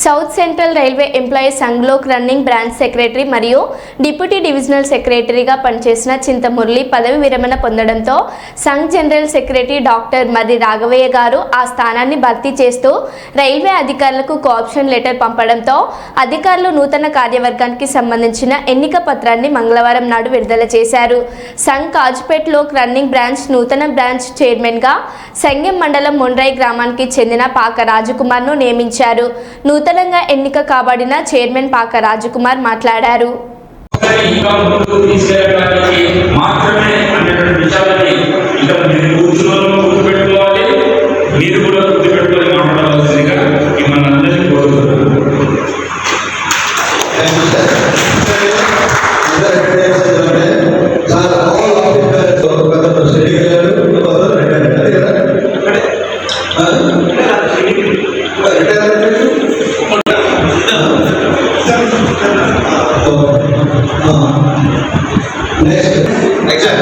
South central railway employees సంఘ్లోక్ running branch secretary మరియు deputy divisional సెక్రటరీగా పనిచేసిన చింతమురళి పదవి విరమణ పొందడంతో Sangh general secretary doctor Marri Raghavaiah గారు ఆ స్థానాన్ని భర్తీ చేస్తూ రైల్వే అధికారులకు కోఆప్షన్ లెటర్ పంపడంతో అధికారులు నూతన కార్యవర్గానికి సంబంధించిన ఎన్నిక పత్రాన్ని మంగళవారం నాడు విడుదల చేశారు. Sangh Kazipet loco running branch నూతన బ్రాంచ్ చైర్మన్గా సంగెం మండలం మొండ్రాయి గ్రామానికి చెందిన పాక రాజకుమార్ను నియమించారు. నూతనంగా ఎన్నిక కాబడిన చైర్మన్ పాక రాజకుమార్ మాట్లాడారు. మీరు కూడా नेक्स्ट एक्शन